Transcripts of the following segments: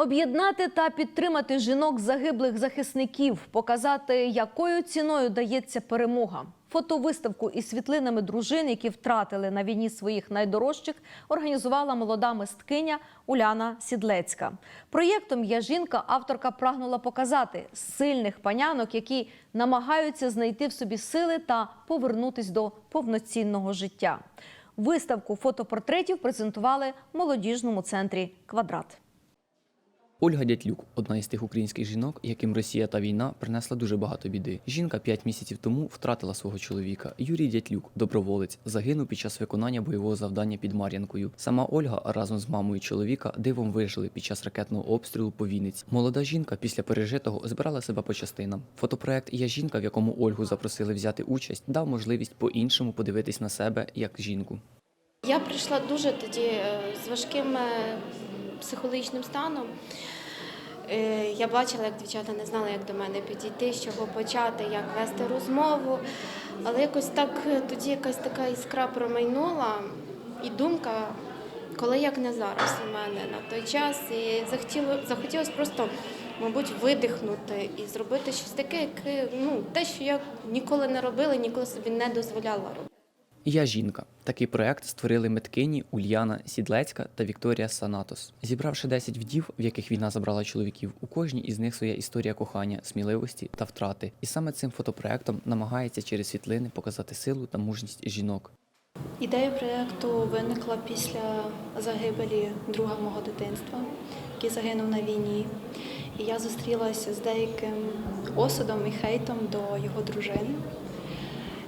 Об'єднати та підтримати жінок загиблих захисників, показати, якою ціною дається перемога. Фотовиставку із світлинами дружин, які втратили на війні своїх найдорожчих, організувала молода мисткиня Уляна Сідлецька. Проєктом я жінка, авторка прагнула показати сильних панянок, які намагаються знайти в собі сили та повернутись до повноцінного життя. Виставку фотопортретів презентували в молодіжному центрі Квадрат. Ольга Дятлюк одна із тих українських жінок, яким Росія та війна принесла дуже багато біди. Жінка п'ять місяців тому втратила свого чоловіка. Юрій Дятлюк, доброволець, загинув під час виконання бойового завдання під Мар'янкою. Сама Ольга разом з мамою чоловіка дивом вижили під час ракетного обстрілу по Вінниці. Молода жінка після пережитого збирала себе по частинам. Фотопроект Я жінка, в якому Ольгу запросили взяти участь, дав можливість по-іншому подивитись на себе як жінку. Я прийшла дуже тоді е, з важким е, психологічним станом. Е, Я бачила, як дівчата не знали, як до мене підійти, з чого почати, як вести розмову. Але якось так е, тоді якась така іскра промайнула і думка, коли як не зараз у мене на той час. І захотіло, захотілося просто, мабуть, видихнути і зробити щось таке, яке ну, те, що я ніколи не робила, ніколи собі не дозволяла робити. Я жінка. Такий проект створили миткині Ульяна Сідлецька та Вікторія Санатос. Зібравши 10 вдів, в яких війна забрала чоловіків, у кожній із них своя історія кохання, сміливості та втрати. І саме цим фотопроектом намагається через світлини показати силу та мужність жінок. Ідея проєкту виникла після загибелі друга мого дитинства, який загинув на війні. І я зустрілася з деяким осудом і хейтом до його дружини.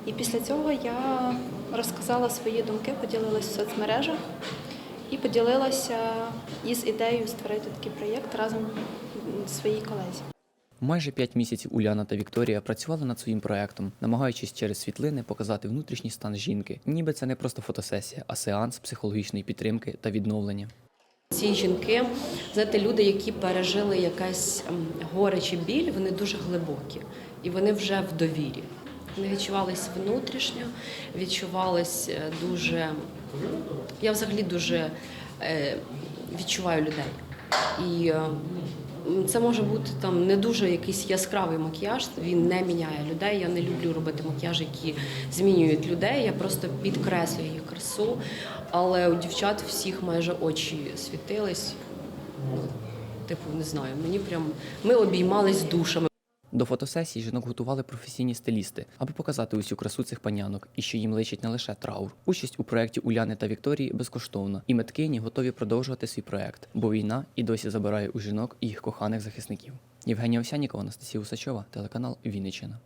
І після цього я розказала свої думки, поділилася в соцмережах і поділилася із ідеєю створити такий проєкт разом з своїй колезі. Майже 5 місяців Уляна та Вікторія працювали над своїм проектом, намагаючись через світлини показати внутрішній стан жінки. Ніби це не просто фотосесія, а сеанс психологічної підтримки та відновлення. Ці жінки, знаєте, люди, які пережили якесь ем, горе чи біль, вони дуже глибокі і вони вже в довірі. Вони відчувались внутрішньо, відчувались е, дуже. Я взагалі дуже е, відчуваю людей. І е, це може бути там не дуже якийсь яскравий макіяж, він не міняє людей. Я не люблю робити макіяж, які змінюють людей. Я просто підкреслюю їх красу. Але у дівчат всіх майже очі світились. Типу, не знаю, мені прям ми обіймались душами. До фотосесії жінок готували професійні стилісти, аби показати усю красу цих панянок і що їм личить не лише траур. Участь у проєкті Уляни та Вікторії безкоштовна, і меткині готові продовжувати свій проєкт, бо війна і досі забирає у жінок їх коханих захисників. Євгенія Овсянікова, Анастасія Усачова, телеканал Вінниччина.